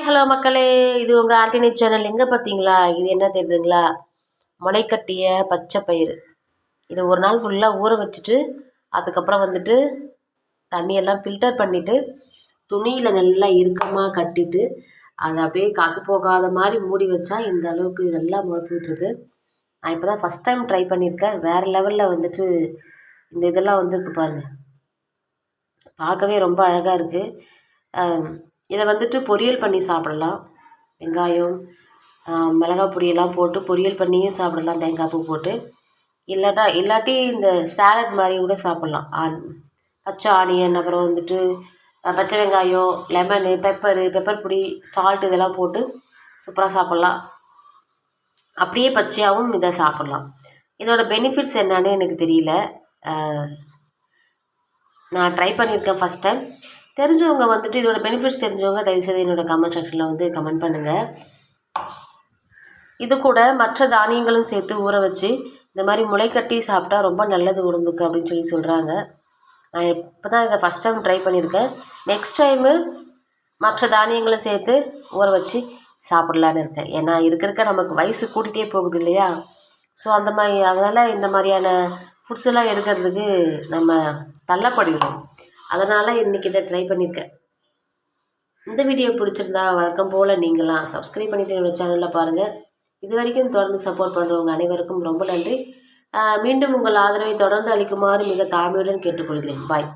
Hi hello மக்களே. இது உங்கள் ஆண்டினி சேனல் எங்கே பார்த்தீங்களா இது என்ன தெரியுதுங்களா? முளைக்கட்டிய பச்சை பயிறு. இது ஒரு நாள் ஃபுல்லாக ஊற வச்சுட்டு அதுக்கப்புறம் வந்துட்டு தண்ணியெல்லாம் ஃபில்டர் பண்ணிவிட்டு துணியில் நல்லா இறுக்கமாக கட்டிட்டு அதை அப்படியே காற்று போகாத மாதிரி மூடி வச்சா இந்த அளவுக்கு நல்லா முளைப்பிட்டுருக்கு நான் இப்போ தான் ஃபஸ்ட் டைம் ட்ரை பண்ணியிருக்கேன் வேறு லெவலில் வந்துட்டு இந்த இதெல்லாம் வந்துருக்கு பாருங்கள் பார்க்கவே ரொம்ப அழகாக இருக்குது இதை வந்துட்டு பொரியல் பண்ணி சாப்பிடலாம். வெங்காயம் மிளகா பொடியெல்லாம் போட்டு பொரியல் பண்ணியும் சாப்பிடலாம். தேங்காய் பூ போட்டு. இல்லாட்டா இல்லாட்டி இந்த சேலட் மாதிரி கூட சாப்பிட்லாம். ஆன் பச்சை ஆனியன் அப்புறம் வந்துட்டு பச்சை வெங்காயம் லெமனு பெப்பரு பெப்பர் பொடி சால்ட் இதெல்லாம் போட்டு சூப்பராக சாப்பிட்லாம். அப்படியே பச்சையாகவும் இதை சாப்பிட்லாம். இதோட பெனிஃபிட்ஸ் என்னன்னு எனக்கு தெரியல. நான் ட்ரை பண்ணியிருக்கேன் ஃபஸ்ட் டைம் தெரிஞ்சவங்க வந்துட்டு இதோட பெனிஃபிட்ஸ் தெரிஞ்சவங்க தயவுசெய்து என்னோட கமெண்ட் செக்ஷனில் வந்து கமெண்ட் பண்ணுங்கள் இது கூட மற்ற தானியங்களும் சேர்த்து ஊற வச்சு இந்த மாதிரி முளைக்கட்டி சாப்பிட்டா ரொம்ப நல்லது உடம்புக்கு அப்படின்னு சொல்லி சொல்கிறாங்க நான் இப்போ தான் இதை ஃபஸ்ட் டைம் ட்ரை பண்ணியிருக்கேன். நெக்ஸ்ட் டைமு மற்ற தானியங்களை சேர்த்து ஊற வச்சு சாப்பிட்லான்னு இருக்கேன். ஏன்னா இருக்க இருக்க நமக்கு வயசு கூட்டிகிட்டே போகுது இல்லையா? ஸோ அந்த மாதிரி அதனால் இந்த மாதிரியான ஃபுட்ஸ் எல்லாம் எடுக்கிறதுக்கு நம்ம தள்ளப்படுகிறோம் அதனால் இன்றைக்கி இதை ட்ரை பண்ணியிருக்கேன் இந்த வீடியோ பிடிச்சிருந்தா வழக்கம் போல் நீங்களாம் சப்ஸ்கிரைப் பண்ணிவிட்டு என்னோடய சேனலில் பாருங்கள் இது வரைக்கும் தொடர்ந்து சப்போர்ட் பண்ணுறவங்க அனைவருக்கும் ரொம்ப நன்றி. மீண்டும் உங்கள் ஆதரவை தொடர்ந்து அளிக்குமாறு மிக தாழ்மையுடன் கேட்டுக்கொள்கிறேன். பாய்